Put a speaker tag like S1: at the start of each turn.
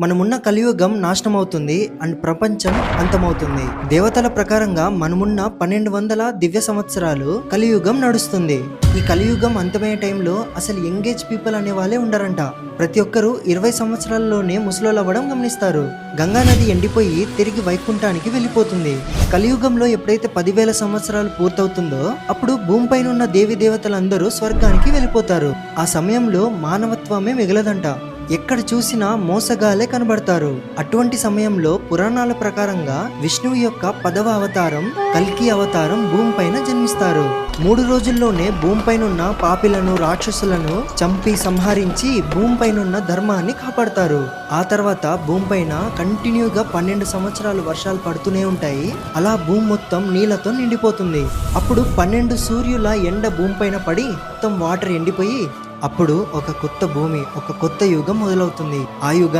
S1: మనమున్న కలియుగం నాశనం అవుతుంది అండ్ ప్రపంచం అంతమవుతుంది. దేవతల ప్రకారంగా మనమున్న పన్నెండు వందల దివ్య సంవత్సరాలు కలియుగం నడుస్తుంది. ఈ కలియుగం అంతమయ్యే టైంలో అసలు యంగేజ్ పీపుల్ అనే వాళ్ళే ఉండరంట. ప్రతి ఒక్కరూ ఇరవై సంవత్సరాల్లోనే ముసలోళ్ళు అవ్వడం గమనిస్తారు. గంగా నది ఎండిపోయి తిరిగి వైకుంఠానికి వెళ్ళిపోతుంది. కలియుగంలో ఎప్పుడైతే పదివేల సంవత్సరాలు పూర్తవుతుందో అప్పుడు భూమిపైన ఉన్న దేవి దేవతలందరూ స్వర్గానికి వెళ్ళిపోతారు. ఆ సమయంలో మానవత్వమే మిగలదంట. ఎక్కడ చూసినా మోసగాలే కనబడతారు. అటువంటి సమయంలో పురాణాల ప్రకారంగా విష్ణువు యొక్క పదవ అవతారం కల్కి అవతారం భూమిపైన జన్మిస్తారు. మూడు రోజుల్లోనే భూమిపైనున్న పాపిలను రాక్షసులను చంపి సంహరించి భూమిపైనున్న ధర్మాన్ని కాపాడతారు. ఆ తర్వాత భూమిపైన కంటిన్యూగా పన్నెండు సంవత్సరాలు వర్షాలు పడుతూనే ఉంటాయి. అలా భూమి మొత్తం నీళ్ళతో నిండిపోతుంది. అప్పుడు పన్నెండు సూర్యుల ఎండ భూమిపైన పడి మొత్తం వాటర్ ఎండిపోయి అప్పుడు ఒక కొత్త భూమి ఒక కొత్త యుగం మొదలవుతుంది. ఆ యుగం